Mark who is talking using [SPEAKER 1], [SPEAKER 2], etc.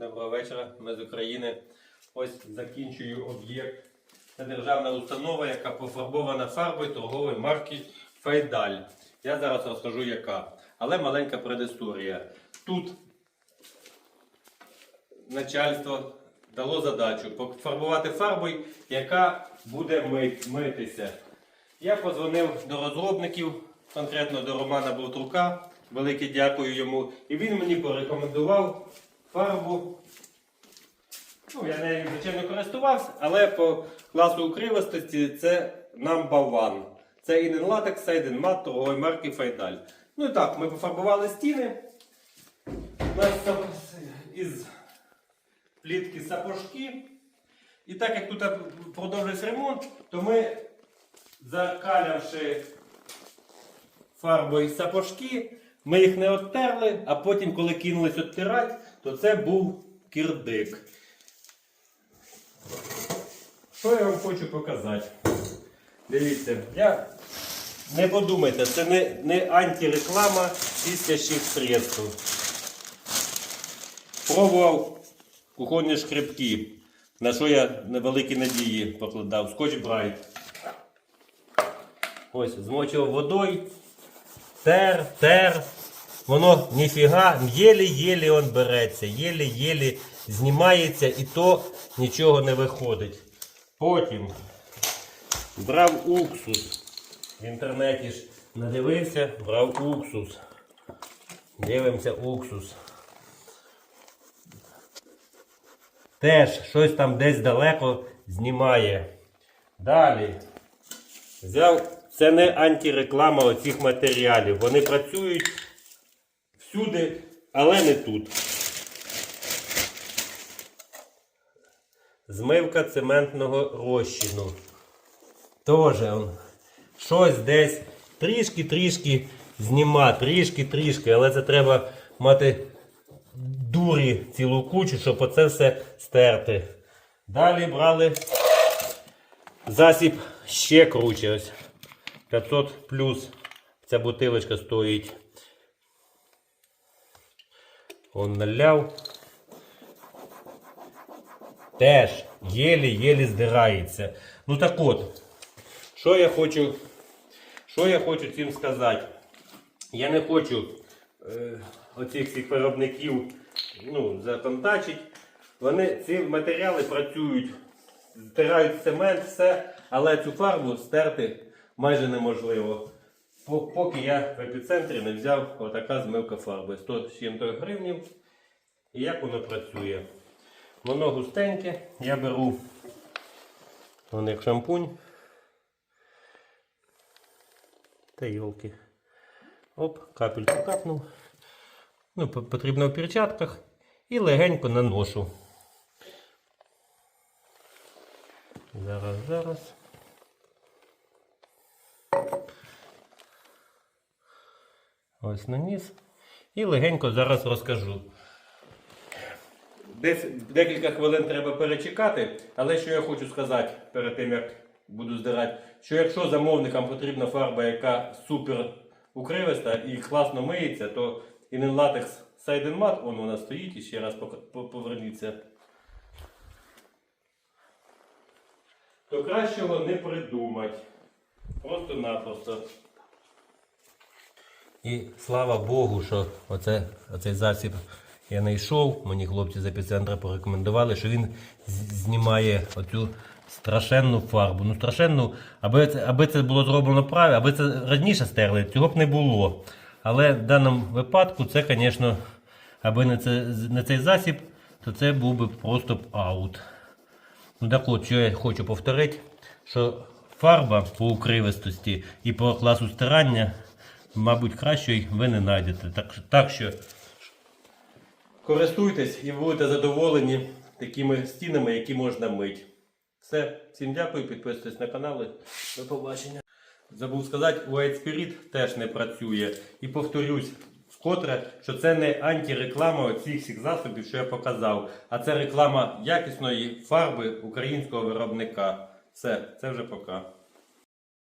[SPEAKER 1] Доброго вечора, ми з України. Ось закінчую об'єкт. Це державна установа, яка пофарбована фарбою торгової марки Фейдаль. Я зараз розкажу яка. Але маленька предісторія. Тут начальство дало задачу пофарбувати фарбою, яка буде митися. Я позвонив до розробників, конкретно до Романа Буртрука. Велике дякую йому. І він мені порекомендував фарбу. Ну, я нею, звичайно, користувався, але по класу укривостості це number one. Це Inen Latex Seiden Matte торгової марки Файдаль. Ну і так, ми пофарбували стіни. У нас із плітки сапожки. І так як тут продовжується ремонт, то ми, закалявши фарбою сапожки, ми їх не оттерли, а потім, коли кинулись оттирати, то це був кирдик. Що я вам хочу показати? Дивіться, я не подумайте, це не, не антиреклама чистящих средств. Пробував кухонні шкребки, на що я невеликі надії покладав. Скотч Брайт. Ось, змочив водою, тер, тер. Воно ніфіга, єлі-єлі он береться, єлі-єлі знімається і то нічого не виходить. Потім брав уксус. В інтернеті ж надивився, брав уксус. Дивимося уксус. Теж щось там десь далеко знімає. Далі. Взяв, це не антиреклама оцих матеріалів. Вони працюють всюди, але не тут. Змивка цементного розчину. Тоже. Щось десь трішки-трішки зніма, трішки-трішки, але це треба мати дурі цілу кучу, щоб оце все стерти. Далі брали засіб ще круче. Ось 500 плюс. Ця бутилочка стоїть. Он наляв. Теж єлі-єлі здирається. Ну так от, що я хочу, що я хочу цим сказати? Я не хочу е, оцих всіх виробників ну, законтачити. Вони ці матеріали працюють, стирають цемент, все, але цю фарбу стерти майже неможливо. По- Поки я в епіцентрі не взяв отака змивка фарби 100 з чим-то гривнів. І як воно працює? Воно густеньке, я беру вон як шампунь. Та йолки. Оп, капельку капнув. Ну, потрібно в перчатках і легенько наношу. Зараз, зараз. Ось наніс. І легенько зараз розкажу. Десь декілька хвилин треба перечекати, але що я хочу сказати перед тим, як буду здирати, що якщо замовникам потрібна фарба, яка супер укривиста і класно миється, то Side Matte, он вона стоїть і ще раз поверніться. То кращого не придумать. Просто-напросто. І слава Богу, що оце, оцей засіб я знайшов. Мені хлопці з епіцентра порекомендували, що він знімає оцю страшенну фарбу. Ну страшенну, аби це, аби це було зроблено правильно, аби це раніше стерли, цього б не було. Але в даному випадку це, звісно, аби не, це, не цей засіб, то це був би просто б аут. Ну так от, що я хочу повторити, що фарба по укривистості і по класу стирання, мабуть, кращої ви не знайдете. Так, так що користуйтесь і будете задоволені такими стінами, які можна мити. Все, всім дякую, підписуйтесь на канал. До побачення. Забув сказати, White Spirit теж не працює. І повторюсь, вкотре, що це не антиреклама оцих всіх засобів, що я показав, а це реклама якісної фарби українського виробника. Все, це вже пока.